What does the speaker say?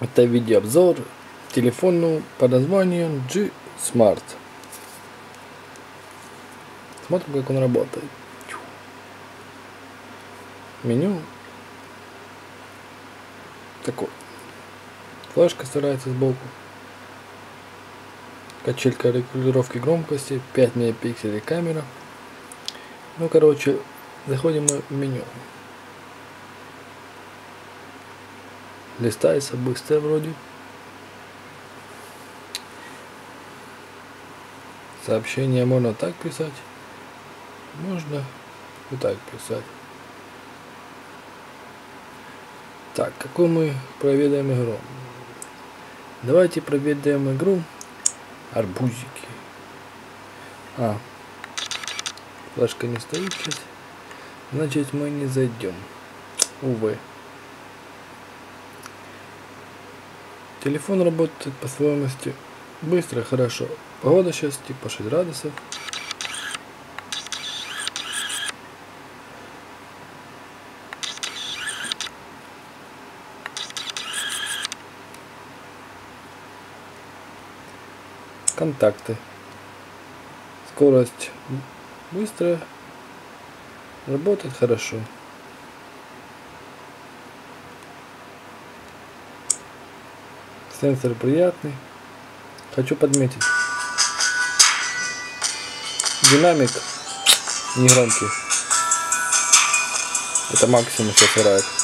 Это видеообзор телефону под названием G Smart. Смотрим, как он работает. Меню такой. Флешка старается сбоку. Качелька регулировки громкости, 5 мегапикселей камера. Ну, короче, заходим мы в меню. Листается быстро вроде. Сообщение можно так писать. Можно и так писать. Так, какую мы проведаем игру? Давайте проведаем игру арбузики. А, флешка не стоит сейчас. Значит, мы не зайдем. Увы. Телефон работает по своемости быстро, хорошо. Погода сейчас типа 6 градусов. Контакты. Скорость быстрая. Работает хорошо. Сенсор приятный. Хочу подметить. Динамик не громкий. Это максимум, что играет.